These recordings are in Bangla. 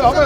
হবে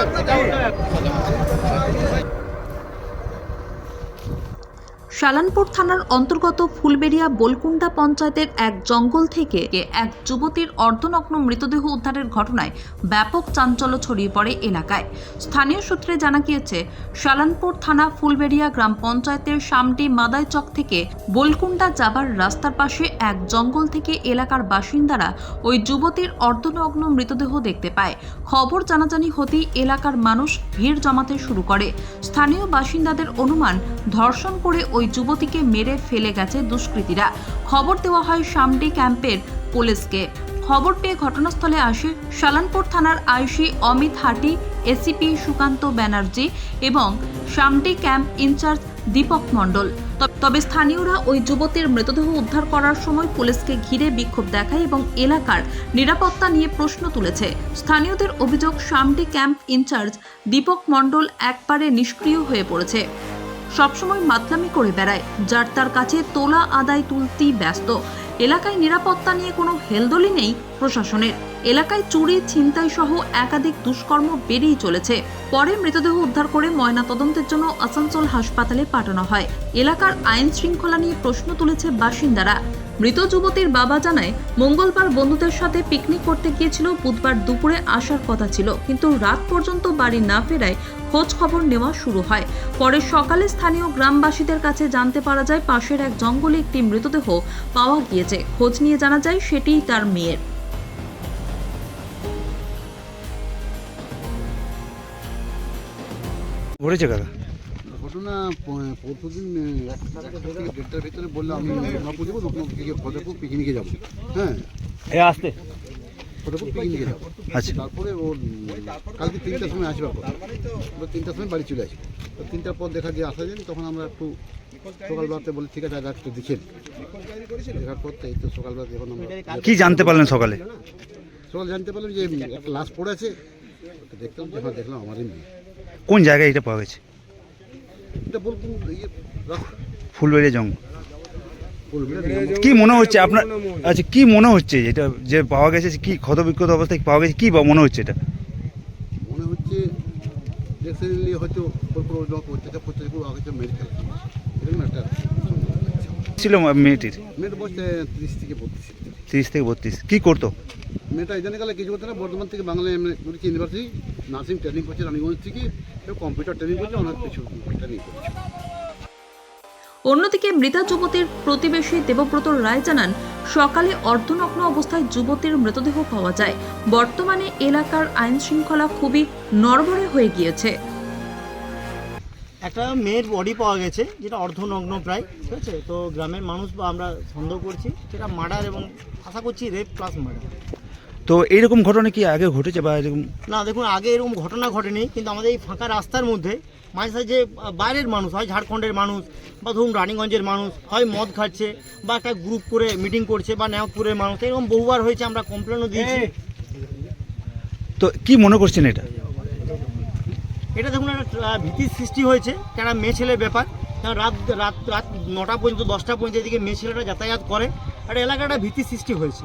শালানপুর থানার অন্তর্গত ফুলবেড়িয়া বোলকুন্ডা পঞ্চায়েতের এক জঙ্গল থেকে এক যুবতীর অর্ধনগ্ন মৃতদেহ উদ্ধারের ঘটনায় ব্যাপক চাঞ্চল্য ছড়িয়ে পড়ে এলাকায়। স্থানীয় সূত্রে জানা গিয়েছে, শালানপুর থানা ফুলবেড়িয়া গ্রাম পঞ্চায়েতের সামটি মাদাইচক থেকে বোলকুন্ডা যাবার রাস্তার পাশে এক জঙ্গল থেকে এলাকার বাসিন্দারা ওই যুবতীর অর্ধনগ্ন মৃতদেহ দেখতে পায়। খবর জানাজানি হতেই এলাকার মানুষ ভিড় জমাতে শুরু করে। স্থানীয় বাসিন্দাদের অনুমান, ধর্ষণ করে ওই যুবতীকে মেরে ফেলে গেছে দুষ্কৃতীরা। খবর দেওয়া হয় সামডি ক্যাম্পের পুলিশকে। খবর পেয়ে ঘটনাস্থলে আসে শালানপুর থানার আইসি অমিত হাটি, এসিপি সুকান্ত ব্যানার্জি এবং সামডি ক্যাম্প ইনচার্জ দীপক মণ্ডল। তবে স্থানীয়রা ওই যুবতীর মৃতদেহ উদ্ধার করার সময় পুলিশকে ঘিরে বিক্ষোভ দেখায় এবং এলাকার নিরাপত্তা নিয়ে প্রশ্ন তুলেছে। স্থানীয়দের অভিযোগ সামডি ক্যাম্প ইনচার্জ দীপক মণ্ডল একবারে নিষ্ক্রিয় হয়ে পড়েছে। সবসময় মাতলামি করে বেড়ায়, যার তার কাছে তোলা আদায় তুলতেই ব্যস্ত। এলাকায় নিরাপত্তা নিয়ে কোনো হেলদোলি নেই প্রশাসনের। এলাকায় চুরি, ছিনতাই সহ একাধিক দুষ্কর্ম বেড়েই চলেছে। পরে মৃতদেহ উদ্ধার করে ময়না তদন্তের জন্য আসানসোল হাসপাতালে পাঠানো হয়। এলাকার আইন শৃঙ্খলা নিয়ে প্রশ্ন তুলেছে বাসিন্দারা। মৃত যুবতীর বাবা জানায়, মঙ্গলবার বন্ধুদের সাথে পিকনিক করতে গিয়েছিল, বুধবার দুপুরে আসার কথা ছিল, কিন্তু রাত পর্যন্ত বাড়ি না ফেরায় খোঁজ খবর নেওয়া শুরু হয়। পরে সকালে স্থানীয় গ্রামবাসীদের কাছে জানতে পারা যায়, পাশের এক জঙ্গলে একটি মৃতদেহ পাওয়া গিয়েছে। খোঁজ নিয়ে জানা যায়, সেটিই তার মেয়ের। ঘটেছে কাকা? ঘটনা প- পরশুদিন আহ, একটা থেকে দেড়টার ভিতরে বলল আমি যাব ফতেপুর পিকনিকে যাব। হ্যাঁ? এ আসতে। ফতেপুর পিকনিকে যাব। আচ্ছা। তারপরে ওর কালকে তিনটার সময় তিনটার সময় বাড়ি চলে আসি তো তিনটার পর দেখা যে আসা যায় তখন আমরা একটু সকালবেলাতে বলি ঠিক আছে একটু দেখেন দেখার পর তো এই তো সকালবেলা যখন আমরা কি জানতে পারলেন সকালে? সকাল জানতে পারলাম যে একটা লাশ পড়ে আছে। যে হ্যাঁ দেখলাম আমারই মেয়ে। কোন জায়গায় এটা পাওয়া গেছে? ইয়ে ফুলবেড়িয়া জঙ্গল কি মনে হচ্ছে আপনার আচ্ছা কি মনে হচ্ছে এটা যে পাওয়া গেছে কি ক্ষত বিক্ষত অবস্থায় পাওয়া গেছে কি বা মনে হচ্ছে এটা? মনে হচ্ছে হয়তো ছিল মেয়েটির? মেয়েটা বসছে তিরিশ থেকে বত্রিশ। তিরিশ থেকে বত্রিশ। কি করতো? মেয়েটা এই গেলে কিছু করতে না বর্ধমান থেকে বাংলা ইউনিভার্সিটি নার্সিং ট্রেনিং করছে রানীগঞ্জ থেকে কম্পিউটার ট্রেনিং করছে অনেক কিছু ট্রেনিং করছে। অন্যদিকে মৃতা যুবতীর প্রতিবেশী দেবব্রত রায় জানান সকালে অর্ধনগ্ন অবস্থায় যুবতীর মৃতদেহ পাওয়া যায়। বর্তমানে এলাকার আইন শৃঙ্খলা খুবই নড়বড়ে হয়ে গিয়েছে। একটা মেয়ের বডি পাওয়া গেছে যেটা অর্ধনগ্ন প্রায় ঠিক আছে? তো গ্রামের মানুষ বা আমরা সন্দেহ করছি সেটা মার্ডার এবং আশা করছি রেপ প্লাস মার্ডার তো এইরকম ঘটনা কি আগে ঘটেছে বা এরকম? না দেখুন আগে এরকম ঘটনা ঘটেনি কিন্তু আমাদের এই ফাঁকা রাস্তার মধ্যে মাঝে সাঝে যে বাইরের মানুষ হয় ঝাড়খণ্ডের মানুষ বা ধরুন রানীগঞ্জের মানুষ হয় মদ খাচ্ছে বা একটা গ্রুপ করে মিটিং করছে বা নেওয়াপুরের মানুষ এরকম বহুবার হয়েছে আমরা কমপ্লেনও দিয়েছি। তো কি মনে করছেন এটা? এটা দেখুন একটা ভীতির সৃষ্টি হয়েছে কেন মেয়ে ছেলের ব্যাপার। কারণ রাত রাত রাত নটা পর্যন্ত দশটা পর্যন্ত এদিকে মেয়ে ছেলেরা যাতায়াত করে। আর এলাকাটা ভীতির সৃষ্টি হয়েছে।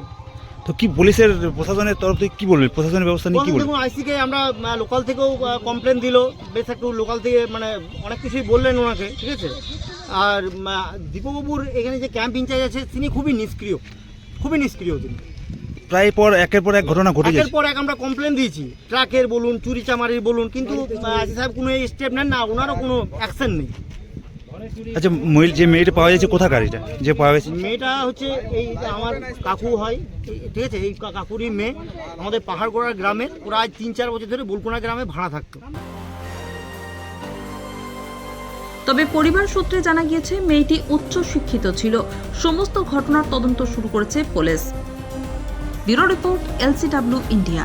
তো কি পুলিশের প্রশাসনের তরফ থেকে কি বলবেন? প্রশাসনের ব্যবস্থা নিয়ে কি বলবেন? দেখুন আইসিকে আমরা লোকাল থেকেও কমপ্লেন দিল। বেশ একটু লোকাল থেকে মানে অনেক কিছুই বললেন ওনাকে ঠিক আছে? আর দীপকবাবুর এখানে যে ক্যাম্প ইনচার্জ আছে তিনি খুবই নিষ্ক্রিয়। খুবই নিষ্ক্রিয় তিনি। প্রায় পর একের পর এক ঘটনা ঘটে একের পর এক আমরা কমপ্লেন দিয়েছি। ট্রাকের বলুন চুরি চামারির বলুন কিন্তু আইসি সাহেব কোনো স্টেপ নেন না ওনারও কোনো অ্যাকশন নেই। আচ্ছা মহিলা যে মেয়েটা পাওয়া যাচ্ছে কোথাকার এটা যে পাওয়া গেছে? মেয়েটা হচ্ছে এই যে আমার কাকু হয়। ঠিক আছে এই কাকুরই মেয়ে। আমাদের পাহাড়গোড়ার গ্রামের ওরা আজ তিন চার বছর ধরে বুলকুনা গ্রামে ভাড়া থাকতো। তবে পরিবার সূত্রে জানা গিয়েছে মেয়েটি উচ্চ শিক্ষিত ছিল। সমস্ত ঘটনার তদন্ত শুরু করেছে police. Bureau report LCW India.